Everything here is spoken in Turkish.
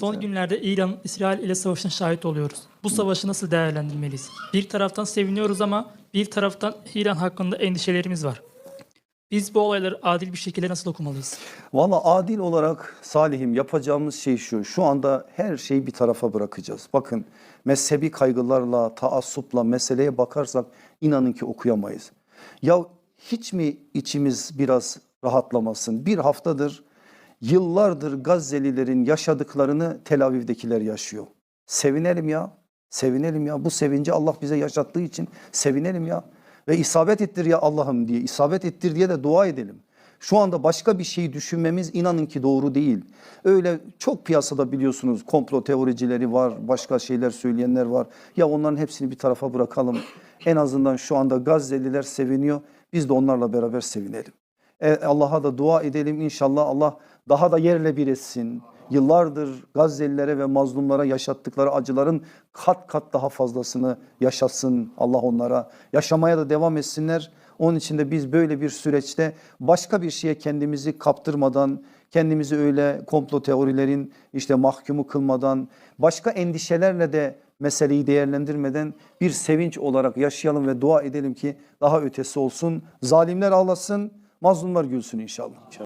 Son günlerde İran İsrail ile savaşına şahit oluyoruz. Bu savaşı nasıl değerlendirmeliyiz? Bir taraftan seviniyoruz ama bir taraftan İran hakkında endişelerimiz var. Biz bu olayları adil bir şekilde nasıl okumalıyız? Valla adil olarak Salih'im yapacağımız şey şu. Şu anda her şeyi bir tarafa bırakacağız. Bakın mezhebi kaygılarla, taassupla meseleye bakarsak inanın ki okuyamayız. Ya hiç mi içimiz biraz rahatlamasın? Bir haftadır yıllardır Gazze'lilerin yaşadıklarını Tel Aviv'dekiler yaşıyor. Sevinelim ya. Sevinelim ya. Bu sevinci Allah bize yaşattığı için sevinelim ya. Ve isabet ettir ya Allah'ım diye. isabet ettir diye de dua edelim. Şu anda başka bir şey düşünmemiz inanın ki doğru değil. Öyle çok piyasada biliyorsunuz komplo teoricileri var, başka şeyler söyleyenler var. Ya onların hepsini bir tarafa bırakalım. En azından şu anda Gazze'liler seviniyor. Biz de onlarla beraber sevinelim. E, Allah'a da dua edelim inşallah Allah daha da yerle bir etsin. Yıllardır Gazze'lilere ve mazlumlara yaşattıkları acıların kat kat daha fazlasını yaşasın Allah onlara. Yaşamaya da devam etsinler. Onun için de biz böyle bir süreçte başka bir şeye kendimizi kaptırmadan, kendimizi öyle komplo teorilerin işte mahkumu kılmadan, başka endişelerle de meseleyi değerlendirmeden bir sevinç olarak yaşayalım ve dua edelim ki daha ötesi olsun. Zalimler ağlasın, mazlumlar gülsün inşallah.